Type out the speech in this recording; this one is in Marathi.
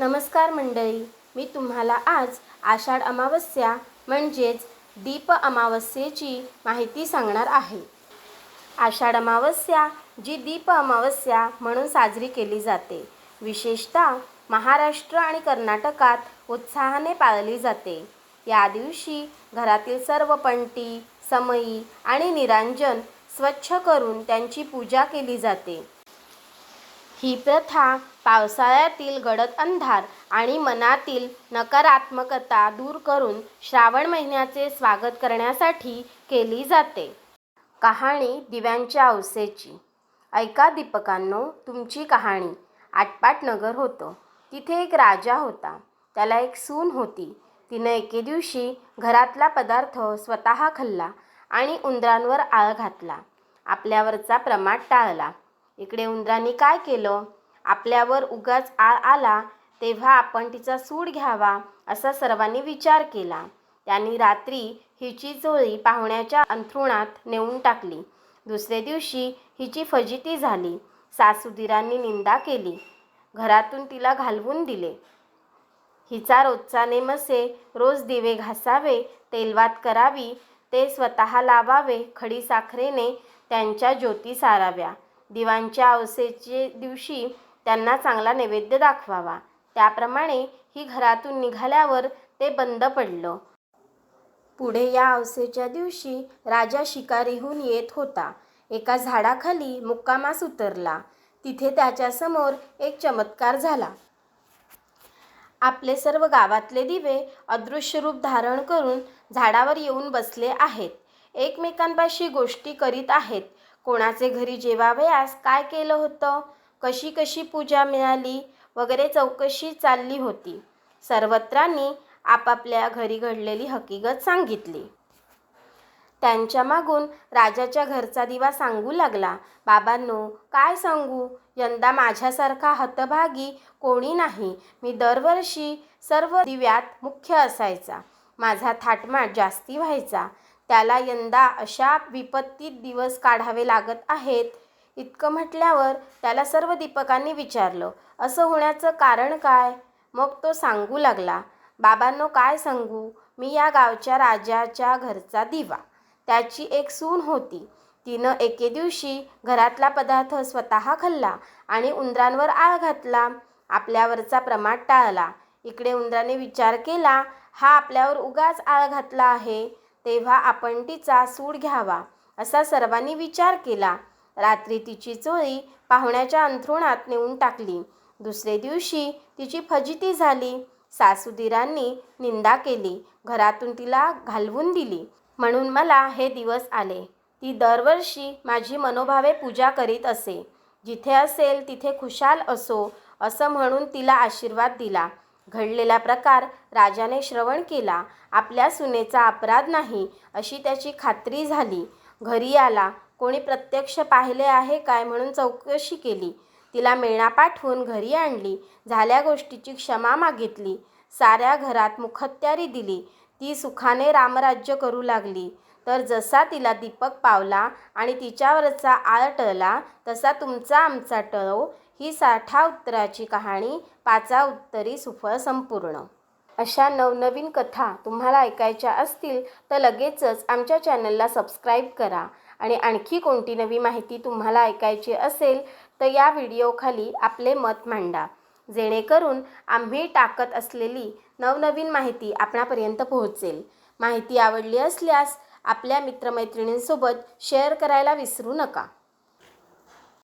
नमस्कार मंडळी मी तुम्हाला आज आषाढ अमावस्या म्हणजेच दीप अमावस्येची माहिती सांगणार आहे. आषाढ अमावस्या जी दीप अमावस्या म्हणून साजरी केली जाते विशेषतः महाराष्ट्र आणि कर्नाटकात उत्साहाने पाळली जाते. या दिवशी घरातील सर्व पंटी समई आणि निरांजन स्वच्छ करून त्यांची पूजा केली जाते. ही प्रथा पावसाळ्यातील गडद अंधार आणि मनातील नकारात्मकता दूर करून श्रावण महिन्याचे स्वागत करण्यासाठी केली जाते. कहाणी दिव्यांच्या अवसेची ऐका दीपकांनो तुमची कहाणी आटपाट नगर होतं. तिथे एक राजा होता. त्याला एक सून होती. तिनं एके दिवशी घरातला पदार्थ स्वतः खाल्ला आणि उंदरांवर आळ घातला. आपल्यावरचा प्रमाद टाळला. इकडे उंदरांनी काय केलं? आपल्यावर उगाच आळ आला तेव्हा आपण तिचा सूड घ्यावा असा सर्वांनी विचार केला. त्यांनी रात्री हिची जोळी पाहुण्याच्या अंथरुणात नेऊन टाकली. दुसरे दिवशी हिची फजिती झाली. सासूदिरांनी निंदा केली. घरातून तिला घालवून दिले. हिचा रोजचा नेम असे रोज दिवे घासावे तेलवात करावी ते स्वतः लावावे खडी साखरेने त्यांच्या ज्योती साराव्या. दिवांच्या अवसेचे दिवशी त्यांना चांगला नैवेद्य दाखवावा. त्याप्रमाणे ही घरातून निघाल्यावर ते बंद पडलं. पुढे या अवसेच्या दिवशी राजा शिकारीहून येत होता. एका झाडाखाली मुक्कामास उतरला. तिथे त्याच्यासमोर एक चमत्कार झाला. आपले सर्व गावातले दिवे अदृश्य रूप धारण करून झाडावर येऊन बसले आहेत. एकमेकांपाशी गोष्टी करीत आहेत. कोणाचे घरी जेवावयास काय केलं होतं? कशी कशी पूजा मिळाली वगैरे चौकशी चालली होती. सर्वत्रांनी आपापल्या घरी घडलेली हकीकत सांगितली. त्यांच्या मागून राजाच्या घरचा दिवा सांगू लागला. बाबांनो काय सांगू? यंदा माझ्यासारखा हतभागी कोणी नाही. मी दरवर्षी सर्व दिव्यात मुख्य असायचा. माझा थाटमाट जास्ती व्हायचा. त्याला यंदा अशा विपत्तीत दिवस काढावे लागत आहेत इतकं म्हटल्यावर त्याला सर्व दीपकांनी विचारलं असं होण्याचं कारण काय? मग तो सांगू लागला बाबांनो काय सांगू? मी या गावच्या राजाच्या घरचा दिवा. त्याची एक सून होती. तिनं एके दिवशी घरातला पदार्थ स्वतः खाल्ला आणि उंदरांवर आळ घातला. आपल्यावरचा प्रमाद टाळला. इकडे उंदराने विचार केला हा आपल्यावर उगाच आळ घातला आहे. तेव्हा आपण तिचा सूड घ्यावा. असा सर्वांनी विचार केला. रात्री तिची चोरी पाहुण्याच्या अंथरुणात नेऊन टाकली. दुसरे दिवशी तिची फजिती झाली. सासूदिरांनी निंदा केली. घरातून तिला घालवून दिली. म्हणून मला हे दिवस आले. ती दरवर्षी माझी मनोभावे पूजा करीत असे. जिथे असेल तिथे खुशाल असो असं म्हणून तिला आशीर्वाद दिला. घडलेला प्रकार राजाने श्रवण केला. आपल्या सुनेचा अपराध नाही अशी त्याची खात्री झाली. घरी आला. कोणी प्रत्यक्ष पाहिले आहे काय म्हणून चौकशी केली? तिला मेणा पाठवून घरी आणली. झाल्या गोष्टीची क्षमा मागितली. साऱ्या घरात मुखत्यारी दिली. ती सुखाने रामराज्य करू लागली. तर जसा तिला दीपक पावला आणि तिच्यावरचा आळ टळला तसा तुमचा आमचा टळो. ही साठा उत्तराची कहाणी पाचा उत्तरी सुफळ संपूर्ण. अशा नवनवीन कथा तुम्हाला ऐकायच्या असतील तर लगेचच आमच्या चॅनलला सबस्क्राईब करा. आणि आणखी कोणती नवी माहिती तुम्हाला ऐकायची असेल तर या व्हिडिओखाली आपले मत मांडा. जेणेकरून आम्ही टाकत असलेली नवनवीन माहिती आपणापर्यंत पोहोचेल. माहिती आवडली असल्यास आपल्या मित्रमैत्रिणींसोबत शेअर करायला विसरू नका.